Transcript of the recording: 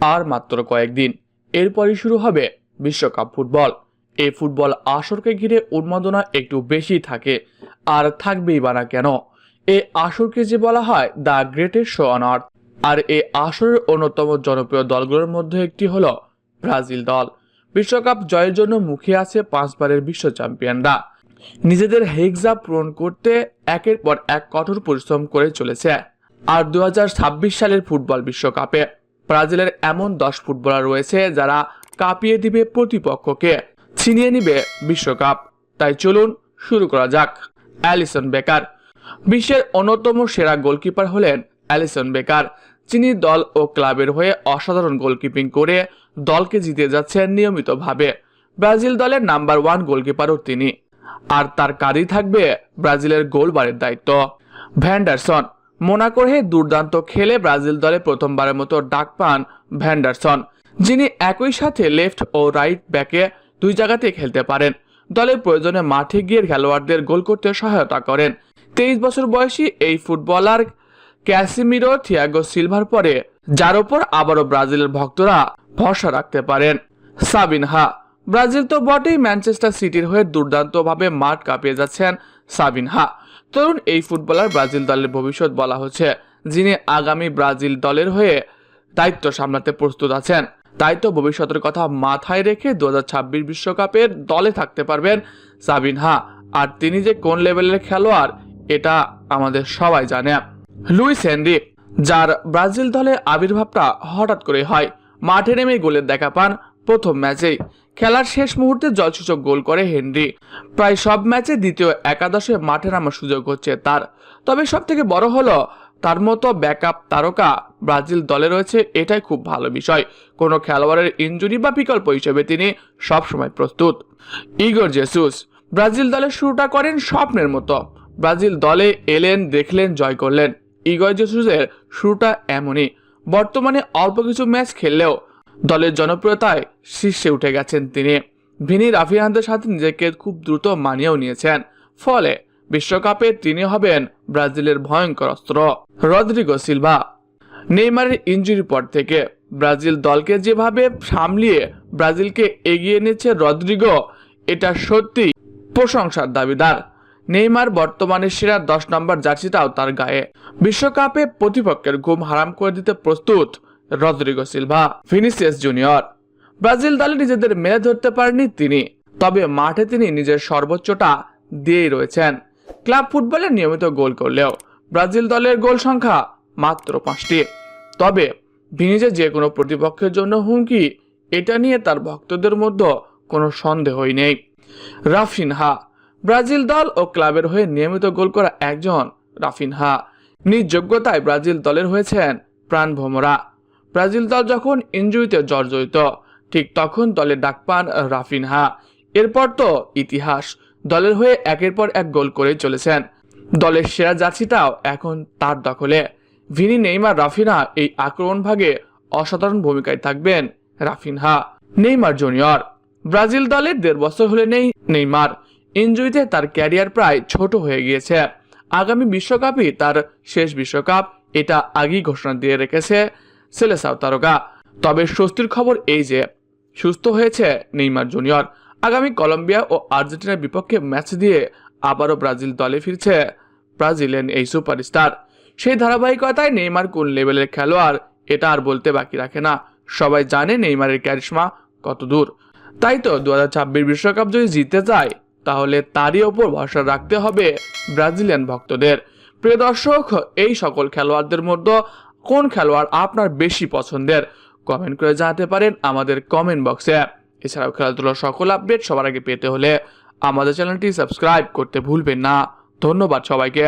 আর মাত্র কয়েকদিন। এরপরই শুরু হবে বিশ্বকাপ ফুটবল। এই ফুটবল আসরকে ঘিরে উন্মাদনা একটু বেশি থাকে। আর থাকবেই বা না কেন? এই আসরকে যে বলা হয় the greatest show on earth. আর এই আসরের অন্যতম জনপ্রিয় দলগুলোর মধ্যে একটি হল ব্রাজিল দল। বিশ্বকাপ জয়ের জন্য মুখে আছে পাঁচবারের বিশ্ব চ্যাম্পিয়নরা। নিজেদের হেক্সা পূরণ করতে একের পর এক কঠোর পরিশ্রম করে চলেছে। আর দু হাজার ছাব্বিশ সালের ফুটবল বিশ্বকাপে ব্রাজিলের এমন দশ ফুটবলার রয়েছে যারা কাঁপিয়ে দিবে প্রতিপক্ষকে, ছিনিয়ে নিবে বিশ্বকাপ। তাই চলুন শুরু করা যাক। Alisson Becker. বিশ্বের অন্যতম সেরা গোলকিপার হলেন অ্যালিসন বেকার। যিনি দল ও ক্লাবের হয়ে অসাধারণ গোলকিপিং করে দলকে জিতে যাচ্ছেন নিয়মিতভাবে। ব্রাজিল দলের নাম্বার ওয়ান গোলকিপারও তিনি। আর তার কাঁধেই থাকবে ব্রাজিলের গোলবারের দায়িত্ব। ভ্যান্ডারসন। মোনাকোর দুর্দান্ত খেলে ব্রাজিল দলে প্রথমবারের মতো ডাক পান ভ্যান্ডারসন, যিনি একই সাথে লেফট ও রাইট ব্যাকে দুই জায়গাতে খেলতে পারেন। দলের প্রয়োজনে মাঠে গিয়ে খেলোয়াড়দের গোল করতে সহায়তা করেন। তেইশ বছর বয়সী এই ফুটবলার ক্যাসিমিরো থিয়াগো সিলভার পরে যার ওপর আবারও ব্রাজিলের ভক্তরা ভরসা রাখতে পারেন। সাবিনহা, ব্রাজিল তো বটেই ম্যানচেস্টার সিটির হয়ে দুর্দান্তভাবে মাঠ কাঁপিয়ে যাচ্ছেন সাবিনহা তরুণ, এই ফুটবলার ব্রাজিল দলের ভবিষ্যৎ বলা হচ্ছে, যিনি আগামী ব্রাজিল দলের হয়ে দায়িত্ব সামলাতে প্রস্তুত আছেন। তাই তো ভবিষ্যতের কথা মাথায় রেখে দু বিশ্বকাপের দলে থাকতে পারবেন সাবিনহা আর তিনি যে কোন লেভেলের খেলোয়াড়, এটা আমাদের সবাই জানে। লুইস হেনরি যার ব্রাজিল দলে আবির্ভাবটা হঠাৎ করে হয়। মাঠে নেমে গোলের দেখা পান। প্রথম ম্যাচেই খেলার শেষ মুহূর্তে জলসূচক গোল করে হেনরি। প্রায় সব ম্যাচে দ্বিতীয় একাদশে মাঠে নামার সুযোগ হচ্ছে তার। তবে সব থেকে বড় হলো, তার মতো ব্যাকআপ তারকা ব্রাজিল দলে রয়েছে, এটাই খুব ভালো বিষয়। কোনো খেলোয়াড়ের ইনজুরি বা বিকল্প হিসেবে তিনি সবসময় প্রস্তুত। ইগর জেসুস, ব্রাজিল দলের শুরুটা করেন স্বপ্নের মতো। ব্রাজিল দলে এলেন, দেখলেন, জয় করলেন। ইগর জেসুসের শুরুটা এমনই। বর্তমানে অল্প কিছু ম্যাচ খেললেও দলের জনপ্রিয়তায় শীর্ষে উঠে গেছেন তিনি। ভিনি রাফিয়ানদের সাথে নিজেকে খুব দ্রুত মানিয়েও নিয়েছেন। ফলে বিশ্বকাপে তিনি হবেন ব্রাজিলের ভয়ঙ্কর অস্ত্র, রদ্রিগো সিলভা। নেইমারের ইঞ্জুরি পর থেকে ব্রাজিল দলকে যেভাবে সামলিয়ে ব্রাজিলকে এগিয়ে নিচ্ছে রদ্রিগো, এটা সত্যি প্রশংসার দাবিদার। নেইমার বর্তমানে সেরা দশ নম্বর জার্সিটাও তার গায়ে। বিশ্বকাপে প্রতিপক্ষের ঘুম হারাম করে দিতে প্রস্তুত Rodrygo Silva Vinicius junior. Brazil দলে নিজেদের মেলে ধরতে পারেননি তিনি, তবে মাঠে তিনি নিজের সর্বোচ্চটা দিয়েই রয়েছেন। ক্লাব ফুটবলে নিয়মিত গোল করলেও ব্রাজিল দলের গোল সংখ্যা মাত্র পাঁচটি। তবে ভিনিজে যে কোনো প্রতিপক্ষের জন্য হুমকি, এটা নিয়ে তার ভক্তদের মধ্যে কোনো সন্দেহই নেই। রাফিনহা, ব্রাজিল দল ও ক্লাবের হয়ে নিয়মিত গোল করা একজন রাফিনহা। নিজ যোগ্যতায় ব্রাজিল দলের হয়েছেন প্রাণ প্রাণভোমরা। ব্রাজিল দল যখন ইঞ্জুরিতে জর্জরিত, ঠিক তখন দলে ডাক পান রাফিনহা। এরপর তো ইতিহাস, দলের হয়ে একের পর এক গোল করে চলেছেন। দলের সেরা জার্সিটাও এখন তার দখলে। ভিনি, নেইমার রাফিনা এই আক্রমণ ভাগে অসাধারণ ভূমিকায় থাকবেন রাফিনহা, নেইমার জুনিয়র। ব্রাজিল দলের দেড় বছর হলে নেই নেইমার। ইঞ্জুরিতে তার ক্যারিয়ার প্রায় ছোট হয়ে গিয়েছে। আগামী বিশ্বকাপই তার শেষ বিশ্বকাপ, এটা আগেই ঘোষণা দিয়ে রেখেছে সেলেসাও তারকা তবে স্বস্তির খবর এই যে, সুস্থ হয়েছে নেইমার জুনিয়র। আগামী কলম্বিয়া ও আর্জেন্টিনার বিপক্ষে ম্যাচ দিয়ে আবারও ব্রাজিল দলে ফিরছে ব্রাজিলিয়ান এই সুপারস্টার। সেই ধারাবাহিকতায় নেইমার কোন লেভেলের খেলোয়াড়, এটা আর বলতে বাকি রাখে না। সবাই জানে নেইমারের ক্যারিশমা কত দূর। তাই তো দু হাজার বিশ্বকাপ যদি জিতে চায় তাহলে তারই ওপর ভরসা রাখতে হবে ব্রাজিলিয়ান ভক্তদের। প্রিয় দর্শক, এই সকল খেলোয়াড়দের মধ্যে কোন খেলোয়াড় আপনার বেশি পছন্দের? কমেন্ট করে জানাতে পারেন আমাদের কমেন্ট বক্সে। এছাড়াও খেলাধুলার সকল আপডেট সবার আগে পেতে হলে আমাদের চ্যানেলটি সাবস্ক্রাইব করতে ভুলবেন না। ধন্যবাদ সবাইকে।